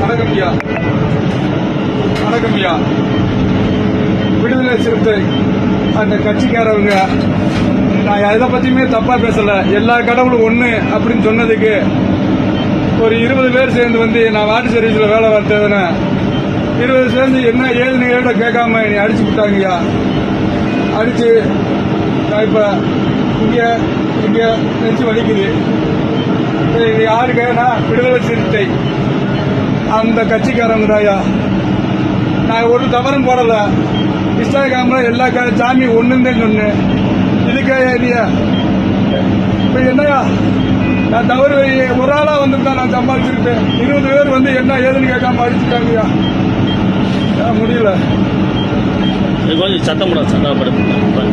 வணக்கம் ஐயா வணக்கம் ஐயா விடுதலை சிறுத்தை. அந்த கட்சிக்காரவங்க. நான் எதை பத்தியுமே தப்பா பேசல. எல்லா கடவுளும் ஒண்ணு அப்படின்னு சொன்னதுக்கு ஒரு இருபது பேர் சேர்ந்து வந்து நான் வாட்டர் சர்வீஸ்ல வேலை பார்த்தவன இருபது சேர்ந்து என்ன ஏதுன்னு ஏட கேட்காம நீ அடிச்சு விட்டாங்கய்யா அடிச்சு நான் இப்ப இங்க இங்க நெஞ்சு வலிக்குது. இது யாருக்குன்னா விடுதலை சிறுத்தை. அந்த கட்சிக்காரங்க தாயா நான் ஒரு தவறும் போடல. இன்ஸ்டாகிராம்ல எல்லா க- சாமி ஒண்ணுன்னு சொன்னேன். இதுக்கே இல்லையா இப்ப என்னையா? நான் தவறு ஒரு ஆளா வந்துட்டா நான் சம்பாதிச்சிருக்கேன் இருபது பேர் வந்து என்ன ஏதுன்னு கேட்காம அடிச்சுட்டாங்கய்யா முடியல. இது கொஞ்சம் சத்தம் கூட சத்தம்